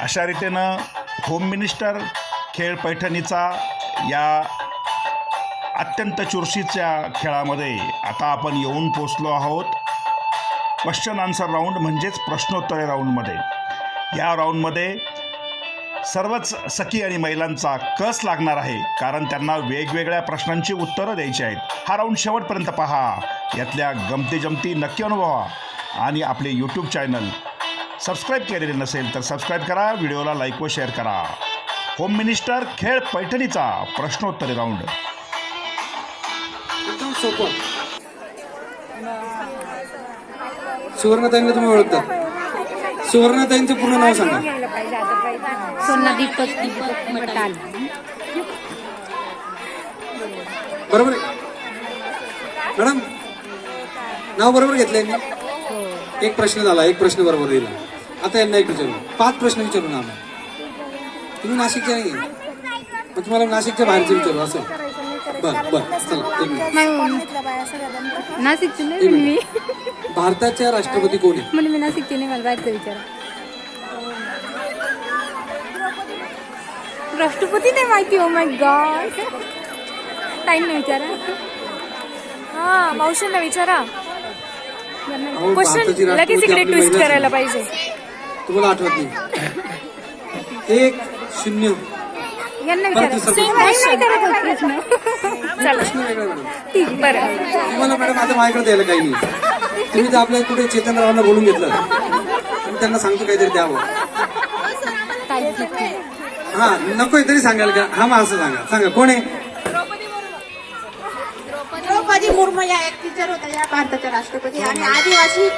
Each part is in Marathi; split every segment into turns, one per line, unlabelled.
अशा रीतीनं होम मिनिस्टर खेळ पैठणीचा या अत्यंत चुरशीच्या खेळामध्ये आता आपण येऊन पोचलो आहोत. क्वेश्चन आन्सर राऊंड म्हणजेच प्रश्नोत्तरे राऊंडमध्ये या राऊंडमध्ये सर्वच सखी आणि महिलांचा कस लागणार आहे? कारण त्यांना वेगवेगळ्या प्रश्नांची उत्तरं द्यायची आहेत. हा राऊंड शेवटपर्यंत पहा. यातल्या गमती जमती नक्की अनुभवा. आणि आपले यूट्यूब चॅनल सबस्क्राईब केलेले नसेल तर सबस्क्राईब करा व्हिडिओला लाईक व शेअर करा. होम मिनिस्टर खेळ पैठणीचा प्रश्नोत्तरे राऊंड
एकदम सोपं सुवर्णताईंना तुम्ही ओळखता? सुवर्णताईंचं पूर्ण नाव सांगा.
सोना दीपक दीपक मटाल
बरोबर आहे. मॅडम नाव बरोबर घेतलंय मी. एक प्रश्न झाला एक प्रश्न बरोबर दिला. आता यांना एक विचारू पाच प्रश्न विचारू ना आम्ही. तुम्ही नाशिकचे नाही मग तुम्हाला नाशिकच्या बाहेरचे विचारू असं. बर बर चला एक मिनिट.
नाशिकची नाही मी
भारताच्या राष्ट्रपती कोण आहे
म्हणून मी नाशिकची नाही मला बाहेरचं विचार. राष्ट्रपती नाही माहिती हो माय गॉड टाईम नाही विचारा.
हा मावशींना विचारा.
अहो,
क्वेश्चन
भारताची
लगेच
राष्ट्रपती
इकडे
आपली
ट्विस्ट
महिलाच
करायला. पाहिजे.
तुम्हाला आठवत नाही. एक शून्य. तुम्हाला मॅडम आता माझ्याकडे द्यायला काही नाही. तुम्ही तर आपल्या कुठे चेतनरावांना बोलून घेतलं. आणि त्यांना सांगतो काहीतरी द्यावं. हा नकोय तरी सांगाल का? हा मग असं सांगा. सांगा कोण आहे?
द्रौपदी मुर्मू या एक टीचर होत्या या भारताच्या राष्ट्रपती आणि आदिवासी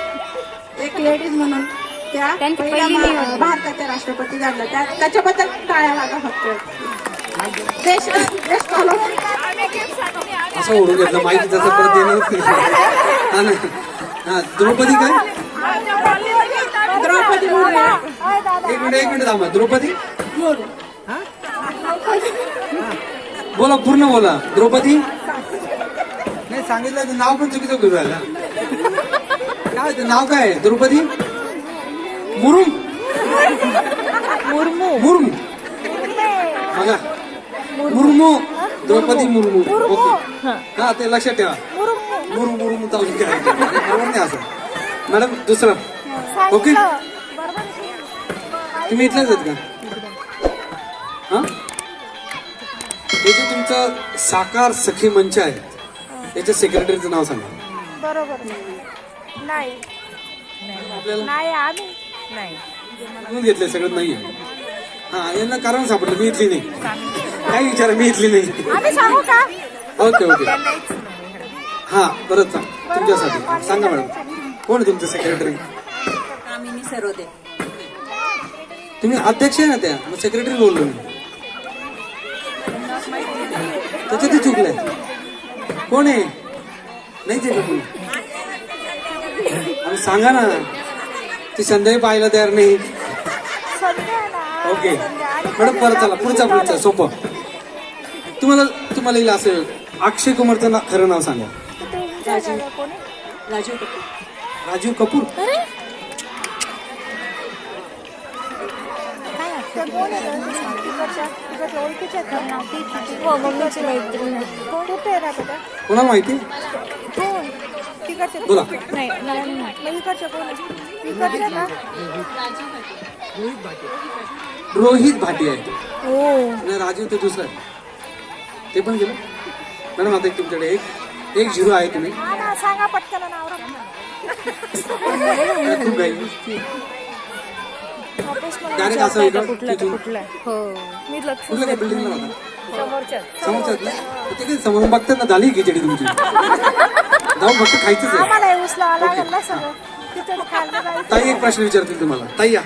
एक लेडीज म्हणून. त्या. भारताच्या राष्ट्रपती झाल्या. त्या त्याच्याबद्दल टाळ्या वागा फक्त. देश देश
असं ओढून घेतलं. माहिती त्याचं परत येणार हा हा द्रौपदी काय?
द्रौपदी मुर्मू.
एक मिनिट एक मिनिट थांबा. द्रौपदी? बोला पूर्ण बोला. द्रौपदी? नाही सांगितलं तर नाव पण चुकीचं घेऊन राहिला काय ते नाव काय आहे? द्रौपदी? मुरुम.
मुर्मू.
मुर्मू. बघा. मुर्मू. द्रौपदी मुर्मू. ओके. हा. ते लक्षात ठेवा. मुर्मू. मुर्मू चालू करायचं बरोबर नाही असं. मॅडम दुसरं. ओके. तुम्ही इथलेच आहेत का? हा? हे जे तुमचं साकार सखी मंच आहे याच्या सेक्रेटरीचं नाव सांगा.
बरोबर. नाही.
आपल्याला
नाही आम्ही
म्हणून घेतलंय सगळं नाहीये. हा यांना कारण सापडलं मी इथली नाही. काय विचारा मी इथली नाही.
आम्ही सांगू का?
Okay okay. हा परत सांग. तुमच्यासाठी. सांगा मॅडम. कोण तुमचं सेक्रेटरी
कामिनी सरोदे.
तुम्ही अध्यक्ष आहे ना त्या? मग सेक्रेटरी बोललो मी त्याच्यात चुकलंय. कोण आहे? नाही ते कोणी? सांगा ना. ती संध्याही पाहायला तयार नाही. ओके मॅडम परत चला पुढचा पुढचा सोपं. तुम्हाला तुम्हाला येईल असं अक्षय कुमारचं ना खरं नाव सांगा.
राजीव कपूर.
राजीव कपूर
हो राहते त्या?
कोणाला माहिती?
कोण? तिकडचे
बोला.
नाही नाही इकडचे कोण? इकडचे का
रोहित भाटी आहे.
हो.
आणि राजीव ते दुसरं ते पण गेलं? मॅडम आता एक तुमच्याकडे एक एक झिरो आहे तुम्ही.
हा सांगा पटकन नाव.
खूप काही डायरेक्ट असं इकडं तिथून.
हो. मी लक्ष
कुठल्या काय बिल्डिंगला होता?
समोरच्या
ते समोरून बघतात ना झाली खिचडी तुमची जाऊन फक्त खायचंच आहे.
आम्हाला हे उचलावं लागेल ना सगळं तिथं खायला जायचं
ताई एक प्रश्न विचारतील तुम्हाला. ताई या.